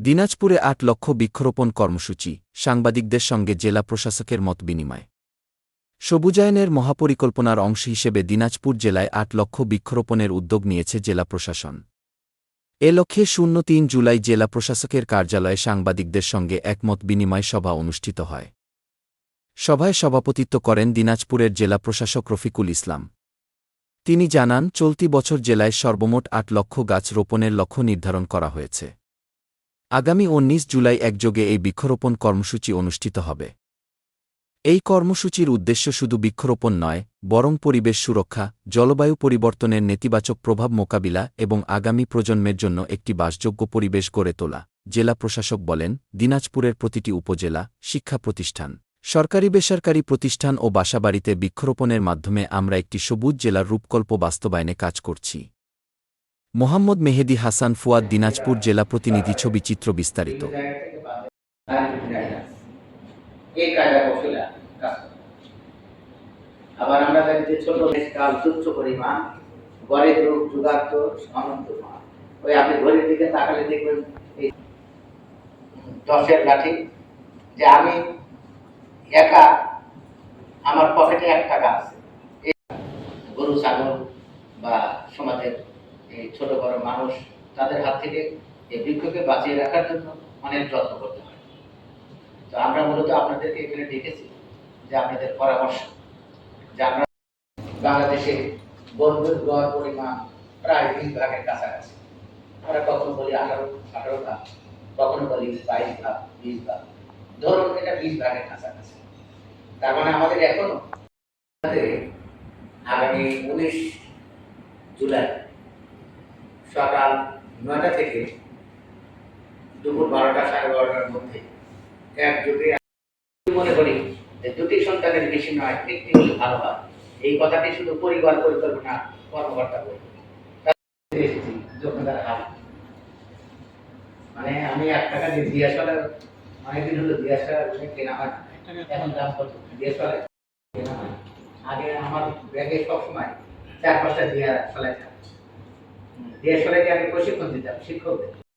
দিনাজপুরে আট লক্ষ বৃক্ষরোপণ কর্মসূচি, সাংবাদিকদের সঙ্গে জেলা প্রশাসকের মত বিনিময়। সবুজায়নের মহাপরিকল্পনার অংশ হিসেবে দিনাজপুর জেলায় আট লক্ষ বৃক্ষরোপণের উদ্যোগ নিয়েছে জেলা প্রশাসন। এ লক্ষ্যে শূন্য তিন জুলাই জেলা প্রশাসকের কার্যালয়ে সাংবাদিকদের সঙ্গে একমত বিনিময় সভা অনুষ্ঠিত হয়। সভায় সভাপতিত্ব করেন দিনাজপুরের জেলা প্রশাসক রফিকুল ইসলাম। তিনি জানান, চলতি বছর জেলায় সর্বমোট আট লক্ষ গাছ রোপণের লক্ষ্য নির্ধারণ করা হয়েছে। আগামী উনিশ জুলাই একযোগে এই বৃক্ষরোপণ কর্মসূচি অনুষ্ঠিত হবে। এই কর্মসূচির উদ্দেশ্য শুধু বৃক্ষরোপণ নয়, বরং পরিবেশ সুরক্ষা, জলবায়ু পরিবর্তনের নেতিবাচক প্রভাব মোকাবিলা এবং আগামী প্রজন্মের জন্য একটি বাসযোগ্য পরিবেশ গড়ে তোলা, জেলা প্রশাসক বলেন, দিনাজপুরের প্রতিটি উপজেলা, শিক্ষা প্রতিষ্ঠান, সরকারি বেসরকারি প্রতিষ্ঠান ও বাসাবাড়িতে বৃক্ষরোপণের মাধ্যমে আমরা একটি সবুজ জেলার রূপকল্প বাস্তবায়নে কাজ করছি। মোহাম্মদ মেহেদি হাসান ফুয়াদ দিনাজপুর জেলা প্রতিনিধি ছবি চিত্র বিস্তারিত। আবার আমরা যে ছোট কাল তুচ্ছ পরিমাণ যুগান্ত অনন্ত ওই আপনি ঘড়ির দিকে তাকালে দেখবেন এই দশের লাঠি, যে আমি একা, আমার পকেটে এক টাকা আছে গরু, ছাগল বা সমাজের এই ছোট বড় মানুষ তাদের হাত থেকে এই বৃক্ষকে বাঁচিয়ে রাখার জন্য অনেক যত্ন করতে হয়। তো আমরা মূলত আপনাদেরকে এখানে ডেকেছি যে আপনাদের পরামর্শ। যে আমরা বাংলাদেশে বন্ধুর গড় পরিমাণ প্রায় বিশ ভাগের কাছাকাছি। আমরা কখনো বলি আঠারো আঠারো ভাগ, কখনো বলি বাইশ ভাগ, বিশ ভাগ। ধরুন এটা বিশ ভাগের কাছাকাছি। তার মানে আমাদের এখনও আগামী উনিশ জুলাই সকাল নয়টা থেকে দুপুর বারোটা সাড়ে বারোটার মধ্যে একযোগে মনে করি যে দুটি সন্তানের বেশি নয় একটি হলে ভালো হয়। এই কথাটি শুধু পরিবার পরিকল্পনা কর্মকর্তা বলবে। এসেছি যোগ্যতার হার মানে আমি এক টাকা দিয়ে অনেকদিন হলো দিয়াশলা কেনা হয়। এখন দাম কত? কেনা হয়। আগে আমার ব্যাগে সবসময় চার পাঁচটা দিয়া চলাই দিয়াশলাকে আমি প্রশিক্ষণ দিতাম শিক্ষকদের